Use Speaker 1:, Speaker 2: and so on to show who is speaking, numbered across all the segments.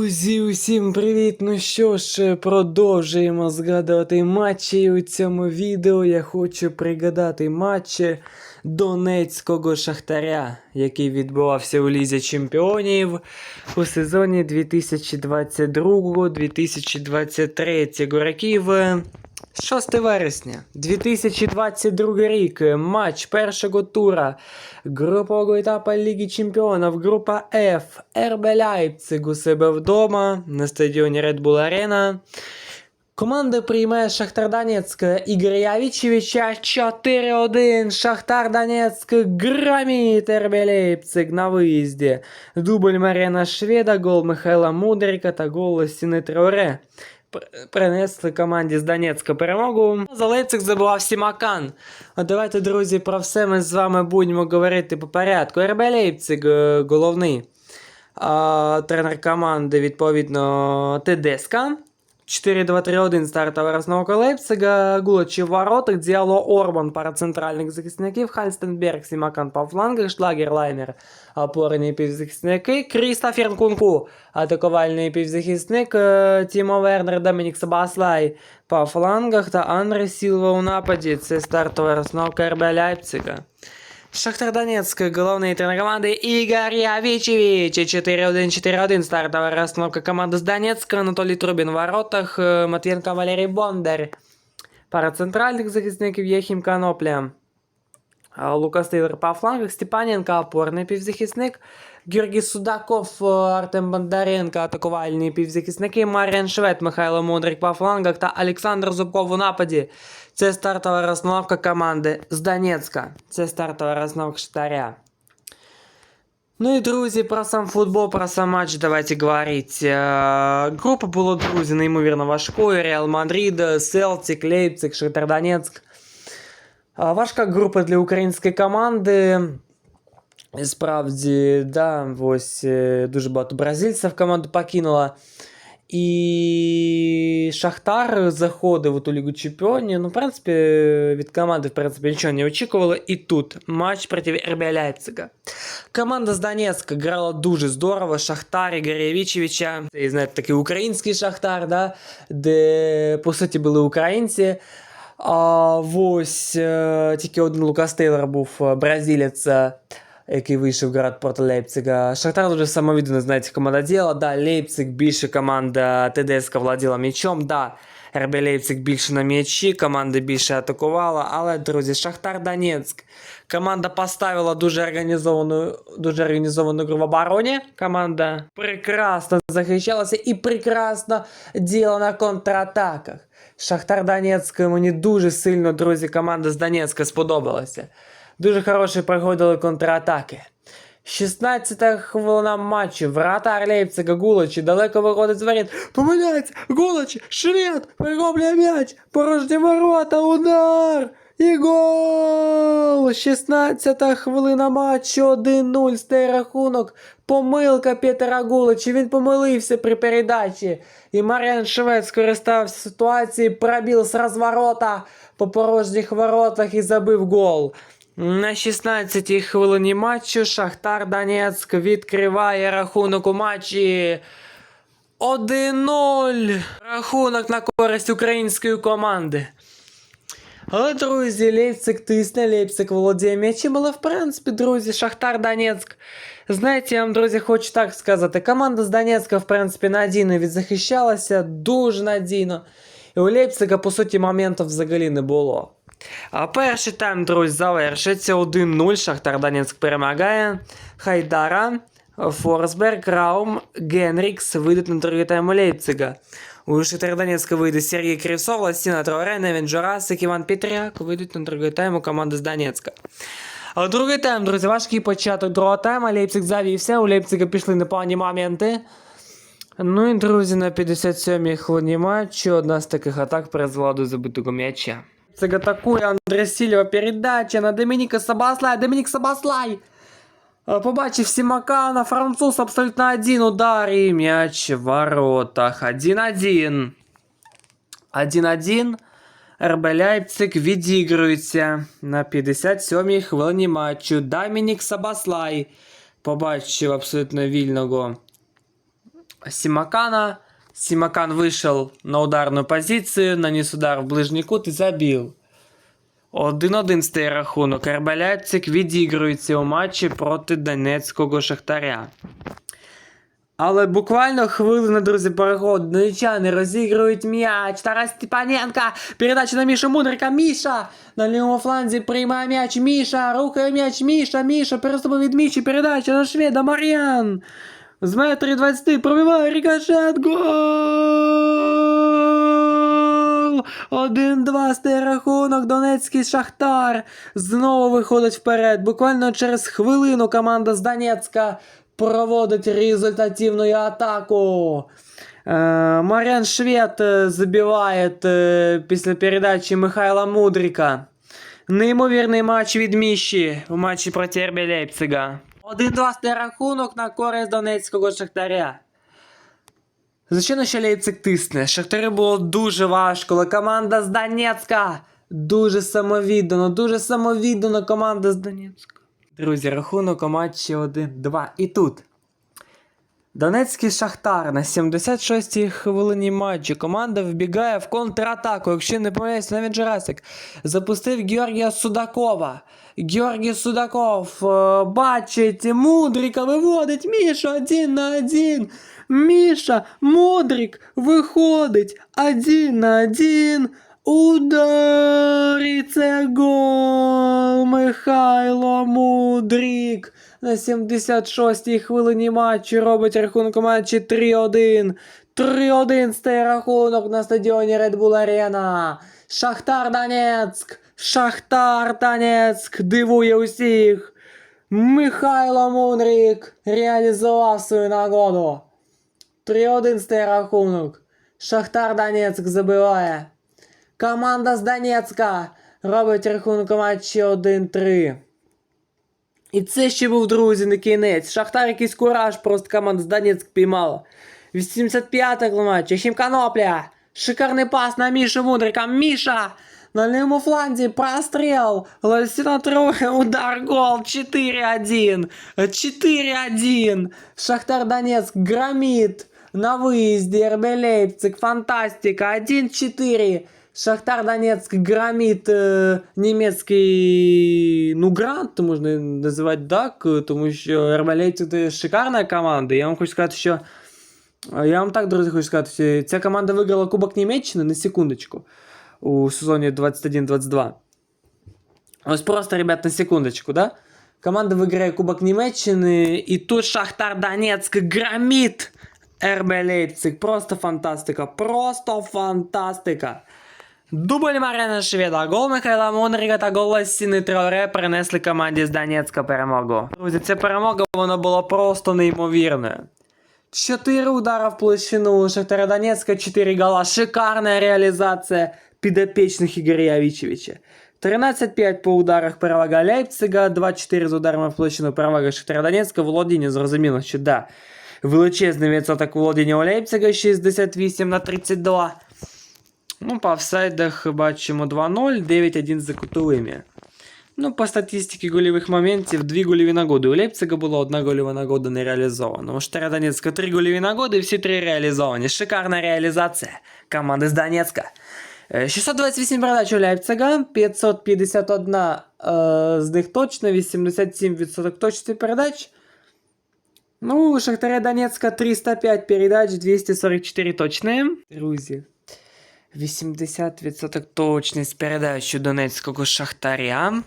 Speaker 1: Друзі, усім привіт! Ну що ж, продовжуємо згадувати матчі. У цьому відео я хочу пригадати матчі Донецького Шахтаря, який відбувався у Лізі Чемпіонів у сезоні 2022-2023 років. 6 вересня 2022 рік. Матч першого тура групового етапу Ліги Чемпіонів. Група F. РБ Лейпциг у себе вдома на стадіоні Red Bull Arena. Команда приймає Шахтар Донецьк Ігоря Явічевича 4-1. Шахтар Донецьк громит РБ Лейпциг на виїзді. Дубль Маріана Шведа, гол Михайла Мудрика та гол Сіни Троре пр- Принесли команді з Донецька перемогу. За Лейпциг забував Сімакан. А давайте, друзі, про все ми з вами будемо говорити по порядку. РБ Лейпциг е, головний. А, тренер команди, відповідно, Тедеска. 4-2-3-1 стартова розновка Лейпцига, Гулачі в воротах, Діало Орбан пара центральних захисників, Хальстенберг, Сімакан по флангах, Шлагер, Лаймер, опорні півзахисники, Крістофер Кунку, атакувальний півзахисник, е, Тімо Вернер, Домінік Сабаслай по флангах та Андре Сілва у нападі. Це стартова розновка РБ Лейпцига. Шахтар Донецьк, головний тренер команди Ігор Явічевич. 4-1-4-1. Стартова розстановка команди з Донецька. Анатолій Трубін в воротах. е, Матвієнко Валерій Бондар. Пара центральних захисників Єхім Канопля. А, Лукас Тейлор по флангах, Степаненко опорний півзахисник, Георгій Судаков, е, Артем Бондаренко, атакувальні півзахисники, Маріан Швед, Михайло Мудрик по флангах та Олександр Зубков у нападі. Це стартова розстановка команди з Донецька. Це стартова розстановка Штаря. Ну і друзі, про сам футбол, про сам матч давайте говорить. Е, Група була, друзі, неймовірно важкою. Реал Мадрид, Селтик, Лейпциг, Шахтар Донецьк. А, Важка група для української команди. І Справді, да, ось е, дуже багато бразильців команду покинула. І Шахтар заходив у ту Лігу Чемпіонів. Ну, в принципі, від команди в принципі, нічого не очікували. І тут матч проти РБ Лейпцига. Команда з Донецька грала дуже здорово. Шахтар Ігоря Явічевича. Це, знаєте, такий український Шахтар, да, де, по суті, були українці. А, ось е, тільки один Лукас Тейлор був е, бразилець, е, який вийшов грати проти Лейпцига. Шахтар дуже самовіддано, знаєте, команда діла. Да, Лейпциг більше команда ТДСК владіла м'ячом. Да, РБ Лейпциг більше на м'ячі, команда більше атакувала. Але, друзі, Шахтар Донецьк. Команда поставила дуже організовану, дуже організовану гру в обороні. Команда прекрасно захищалася і прекрасно діяла на контратаках. Шахтар Донецьк мені дуже сильно, друзі, команда з Донецька сподобалася. Дуже хороші проходили контратаки. 16-та хвилина матчу. Вратар Лейпцига Гулачі далеко виходить з воріт. Помиляється! Гулачі! Швед! Перероблює м'яч! Порожні ворота! Удар! І гол! 16-та хвилина матчу 1-0 стає рахунок. Помилка Петера Гулачі. Він помилився при передачі. І Маріан Швед скористався ситуацією, пробив з розворота по порожніх воротах і забив гол. На 16-й хвилині матчу Шахтар Донецьк відкриває рахунок у матчі 1-0. Рахунок на користь української команди. Але, друзі, Лейпциг тисне, Лейпциг володіє м'ячем, але в принципі, друзі, Шахтар Донецьк. Знаєте, я вам, друзі, хочу так сказати. Команда з Донецька, в принципі, надійно відзахищалася, дуже надійно. І у Лейпцига, по суті, моментів взагалі не було. А перший тайм, друзі, завершиться 1-0. Шахтар Донецьк перемагає. Хайдара, Форсберг, Раум, Генрікс вийдуть на другий тайм у Лейпцига. У Шахтар Донецька вийде Сергій Кривцов, Ласіна Троре, Невін Джурасик, Іван Петряк вийдуть на другий тайм у команди з Донецька. А другий тайм, друзі, важкий початок другого тайму. Лейпциг завівся, у Лейпцига пішли непогані моменти. Ну і, друзі, на 57-й хвилині матчу одна з таких атак призвела до забитого м'яча. Це атакує Андре Сільва передача на Домініка Сабаслай. Домінік Сабаслай! Е, Побачив Сімакана, француз абсолютно один удар і м'яч в воротах. 1-1. 1-1. РБ Лейпциг відігрується на 57-й хвилині матчу. Домінік Сабаслай побачив абсолютно вільного Симакана. Симакан вышел на ударную позицию, нанес удар в ближній кут і забив. 1-1 стає рахунок. РБ Лейпциг відігрується у матчі проти Донецького Шахтаря. Але буквально хвилина, друзі, переходу. Донечани розігрують м'яч. Тарас Степаненко. Передача на Мішу Мудрика. Міша. На лівому фланзі приймає м'яч. Міша. Рухає м'яч. Міша. Міша. Переступив від Міші. Передача на шведа. Мар'ян. З метрів 20 пробиває рикошет. Гол! 1-2 стає рахунок. Донецький Шахтар. Знову виходить вперед. Буквально через хвилину команда з Донецька проводить результативну атаку. Е, Мар'ян Швед е, забиває е, після передачі Михайла Мудрика. Неймовірний матч від Міші у матчі проти Лейпцига. 1-2 рахунок на користь Донецького Шахтаря. Звичайно, що Лейпциг тисне. Шахтарю було дуже важко, але команда з Донецька дуже самовіддано, дуже самовіддано команда з Донецька. Друзі, рахунок у матчі 1-2. І тут. Донецький Шахтар на 76-й хвилині матчу. Команда вбігає в контратаку. Якщо не помиляюсь, навіть Джерасик запустив Георгія Судакова. Георгій Судаков е, бачить Мудрика, виводить Міша один на один. Міша, Мудрик виходить один на один. Удар! І це гол! Михайло Мудрик на 76-й хвилині матчу робить рахунок у матчі 3-1. 3-1 стає рахунок на стадіоні Red Bull Arena. Шахтар Донецьк! Шахтар Донецьк дивує усіх. Михайло Мудрик реалізував свою нагоду. 3-1 стає рахунок. Шахтар Донецьк забиває. Команда з Донецька робить рахунок у матчі 1-3. І це ще був, друзі, не кінець. Шахтар якийсь кураж, просто команда з Донецьк піймала. 85-й матч. Єхім Конопля. Шикарний пас на Мішу Мудрика. Міша! На лівому фланзі простріл. Лосіна Троє, удар, гол. 4-1. 4-1. Шахтар Донецк громит. На выезде РБ Лейпциг. Фантастика. 1-4. Шахтар Донецк громит е, німецький ну грант, можна називати так, е, тому що РБ Лейпциг це шикарна команда. Я вам хочу сказати, що е, я вам так, друзі, хочу сказати, що ця команда виграла Кубок Німеччини на секундочку у сезоні 21-22. Ось просто, ребят, на секундочку, да? Команда виграє Кубок Німеччини, і тут Шахтар Донецьк громит РБ Лейпциг. Просто фантастика, просто фантастика. Дубль Марина Шведа, гол Михайла Мудрика та гол Ласіни Троре принесли команді з Донецька перемогу. Друзі, ця перемога вона була просто неймовірною. Чотири удара в площину у Шахтара Донецька, 4 гола. Шикарна реалізація підопічних Ігоря Вічевича. 13-5 по ударах перевага Лейпцига, 2-4 з ударами в площину перевага Шахтара Донецька. Володіння зрозуміло, що да. Величезний відсоток володіння у Лейпцига 68 на 32. Ну, по офсайдах бачимо 2-0, 9-1 за кутовими. Ну, по статистиці гольових моментів, дві гольові нагоди. У Лейпцига була одна гольова нагода не реалізована. У Штара Донецька три гольові нагоди, всі три реалізовані. Шикарна реалізація команди з Донецька. Е, 628 передач у Лейпцига, 551 е, з них точно, 87% точності передач. Ну, у Шахтаря Донецька 305 передач, 244 точні. Друзі, 80% точність передач у Донецького Шахтаря.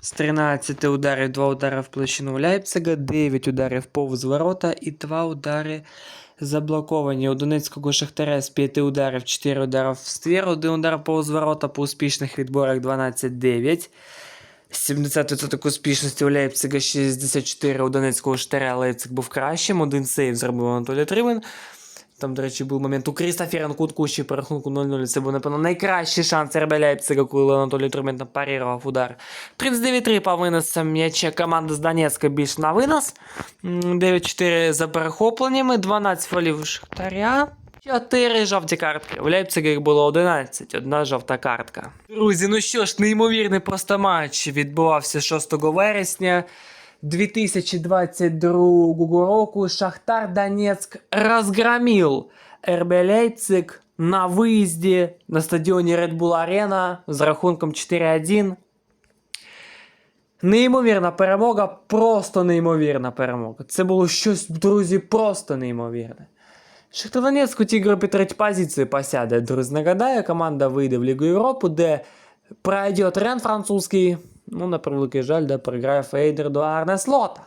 Speaker 1: З 13 ударів 2 удари в площину у Лейпцига, 9 ударів повз ворота і 2 удари заблоковані. У Донецького Шахтаря з 5 ударів 4 удари в ствір, 1 удар повз ворота по успішних відборах 12-9. 70% успішності у Лейпцига 64 у Донецького Шахтаря Лейпциг був кращим. Один сейв зробив Анатолій Тривин. Там, до речі, був момент у Крістофера Кутку ще по рахунку 0-0. Це був, напевно, найкращий шанс РБ Лейпцига, коли Анатолій Трумент парірував удар. 39-3 по виносам м'яча команда з Донецька більш на винос. 9-4 за перехопленнями, 12 фолів Шахтаря. 4 жовті картки. У Лейпцига їх було 11, одна жовта картка. Друзі, ну що ж, неймовірний просто матч відбувався 6 вересня. 2022 року Шахтар Донецк разгромил РБ Лейпциг на виїзді на стадіоні Red Bull Arena з рахунком 4-1. Неймовірна перемога, просто неймовірна перемога. Це було щось, друзі, просто неймовірне. Шахтар Донецьк у тій групі третій позиції посяде. Друзі, нагадаю, команда вийде в Лігу Європи, де пройде Рен французький, ну, на превеликий жаль, де програє Фейдер до Арне Слота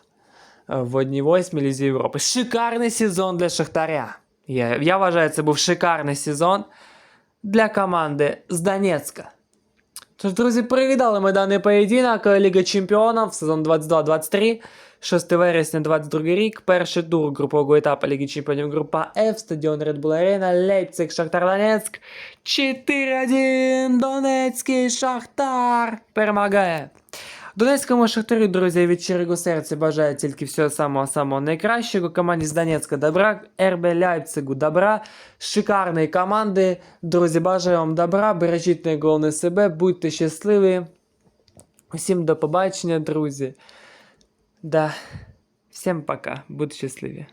Speaker 1: в одній восьмій Лізі Європи. Шикарний сезон для Шахтаря. Я, я вважаю, це був шикарний сезон для команди з Донецька. Тож, друзі, привітали ми даний поєдинок Ліга Чемпіонів сезон 22-23. 6 вересня 22 рік. Перший тур групового етапу Ліги Чемпіонів група F, стадіон Red Bull Arena, Лейпциг, Шахтар Донецьк. 4-1 Донецький Шахтар перемагає. Донецькому Шахтарю, друзі, від щирого серця бажаю тільки всього самого-самого найкращого. Команді з Донецька добра, РБ Ляйпцигу добра, шикарної команди. Друзі, бажаю вам добра, бережіть найголовніше себе, будьте щасливі. Усім до побачення, друзі. Да. Всім пока, будьте щасливі.